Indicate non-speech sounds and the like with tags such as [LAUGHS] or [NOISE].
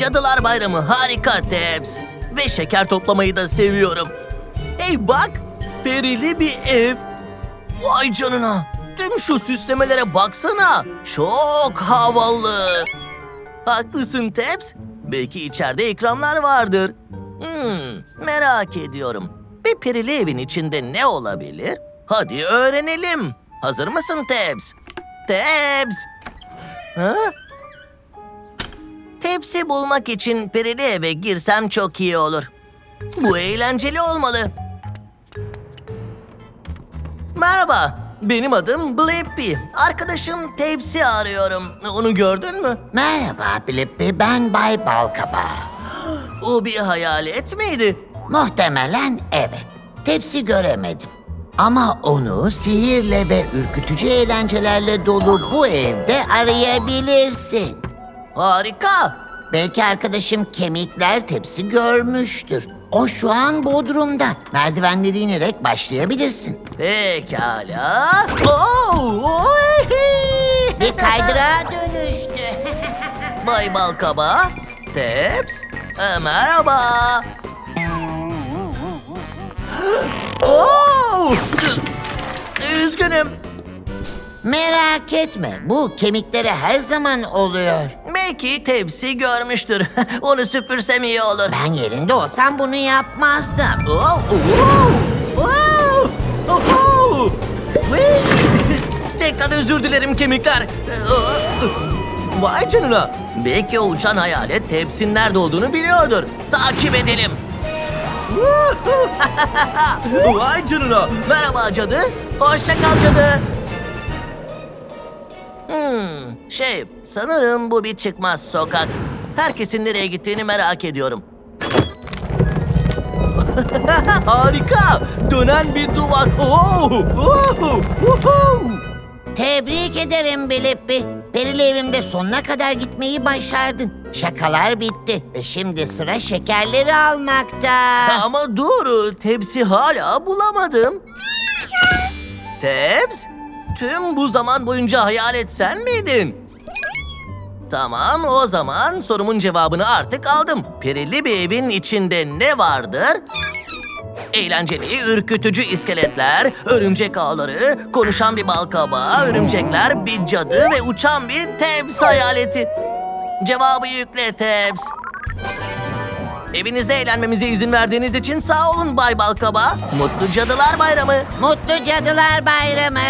Cadılar Bayramı harika Tebs. Ve şeker toplamayı da seviyorum. Hey bak, perili bir ev. Vay canına. Tüm şu süslemelere baksana. Çok havalı. Haklısın Tebs. Belki içeride ikramlar vardır. Hmm, merak ediyorum. Bir perili evin içinde ne olabilir? Hadi öğrenelim. Hazır mısın Tebs? Tebs! Ha? Tepsi bulmak için perili eve girsem çok iyi olur. Bu eğlenceli olmalı. Merhaba, benim adım Blippi. Arkadaşım Tepsi arıyorum. Onu gördün mü? Merhaba Blippi, ben Bay Balkaba. O bir hayalet miydi? Muhtemelen evet. Tepsi göremedim. Ama onu sihirle ve ürkütücü eğlencelerle dolu bu evde arayabilirsin. Harika. Belki arkadaşım kemikler tepsi görmüştür. O şu an Bodrum'da. Merdivenleri inerek başlayabilirsin. Pekala. Oo, oy! Bir kaydırağa [LAUGHS] dönüştü. Bay Balkaba, Teps, merhaba. Oo! Üzgünüm. Merak etme, bu kemiklere her zaman oluyor. Belki tepsi görmüştür. [LAUGHS] Onu süpürsem iyi olur. Ben yerinde olsam bunu yapmazdım. Oo, oo, oo, oo. Whee! Tekrar özür dilerim kemikler. Vay canına. Belki o uçan hayalet tepsinin nerede olduğunu biliyordur. Takip edelim. [LAUGHS] Vay canına. Merhaba cadı. Hoşça kal cadı. Hmm, şey, sanırım bu bir çıkmaz sokak. Herkesin nereye gittiğini merak ediyorum. [LAUGHS] Harika! Dönen bir duvar. Oo! Woohoo! Tebrik ederim Bilippi. Perili evimde sonuna kadar gitmeyi başardın. Şakalar bitti ve şimdi sıra şekerleri almakta. Ama dur, tepsi hala bulamadım. Tebs, tüm bu zaman boyunca hayalet sen miydin? Tamam, o zaman sorumun cevabını artık aldım. Perili bir evin içinde ne vardır? Eğlenceli, ürkütücü iskeletler, örümcek ağları, konuşan bir balkabağı, örümcekler, bir cadı ve uçan bir Tebs hayaleti. Cevabı yükle Tebs. Evinizde eğlenmemize izin verdiğiniz için sağ olun Bay Balkaba. Mutlu Cadılar Bayramı. Mutlu Cadılar Bayramı.